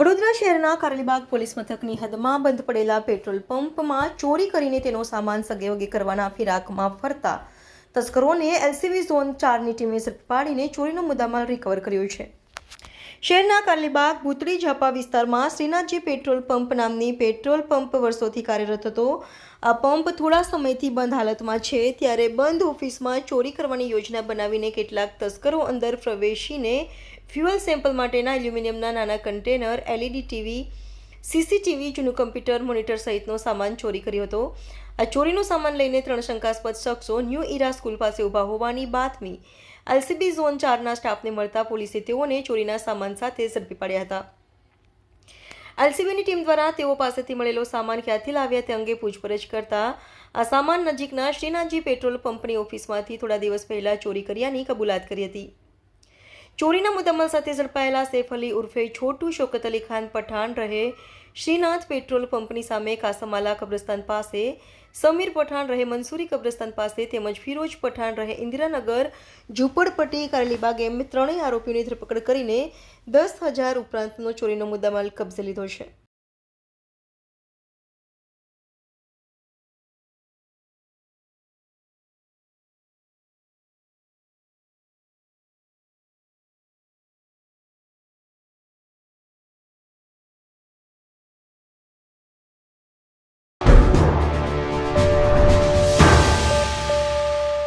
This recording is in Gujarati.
વડોદરા શહેરના કારેલીબાગ પોલીસ મથકની હદમાં બંધ પડેલા પેટ્રોલ પંપમાં ચોરી કરીને તેનો સામાન સગેવગે કરવાના ફિરાકમાં ફરતા તસ્કરોને એલસીવી ઝોન ચારની ટીમે ઝડપાડીને ચોરીનો મુદ્દામાલ રિકવર કર્યો છે. શહેરના કાલીબાગ, ભૂતળી ઝાપા વિસ્તારમાં શ્રીનાથજી પેટ્રોલ પંપ નામની પેટ્રોલ પંપ વર્ષોથી કાર્યરત હતો. આ પંપ થોડા સમયથી બંધ હાલતમાં છે. ત્યારે બંધ ઓફિસમાં ચોરી કરવાની યોજના બનાવીને કેટલાક તસ્કરો અંદર પ્રવેશીને ફ્યુઅલ સેમ્પલ માટેના એલ્યુમિનિયમના નાના કન્ટેનર, એલઈડી ટીવી, સીસીટીવી, જૂનું કમ્પ્યુટર, મોનિટર સહિતનો સામાન ચોરી કર્યો હતો. આ ચોરીનો સામાન લઈને ત્રણ શંકાસ્પદ શખ્સો ન્યૂ ઇરા સ્કૂલ પાસે ઊભા હોવાની બાતમી એલસીબી ઝોન ચારના સ્ટાફને મળતા પોલીસે તેઓને ચોરીના સામાન સાથે ઝડપી પાડ્યા હતા. એલસીબીની ટીમ દ્વારા તેઓ પાસેથી મળેલો સામાન ક્યાંથી લાવ્યા તે અંગે પૂછપરછ કરતા આ સામાન નજીકના શ્રીનાથજી પેટ્રોલ પંપની ઓફિસમાંથી થોડા દિવસ પહેલા ચોરી કર્યાની કબૂલાત કરી હતી. ચોરીના મુદ્દામાલ સાથે ઝડપાયેલા સૈફ અલી ઉર્ફે છોટુ શોકત અલી ખાન પઠાણ રહે. શ્રીનાથ પેટ્રોલ પંપની સામે કાસમાલા કબ્રસ્તાન પાસે સમીર પઠાણ રહે, મંસૂરી કબ્રસ્તાન પાસે તેમજ ફિરોજ પઠાણ રહે. ઇન્દિરાનગર ઝૂંપડપટ્ટી કારેલીબાગ એમ ત્રણેય આરોપીઓની ધરપકડ કરીને દસ હજાર ઉપરાંતનો ચોરીનો મુદ્દામાલ કબજે લીધો છે.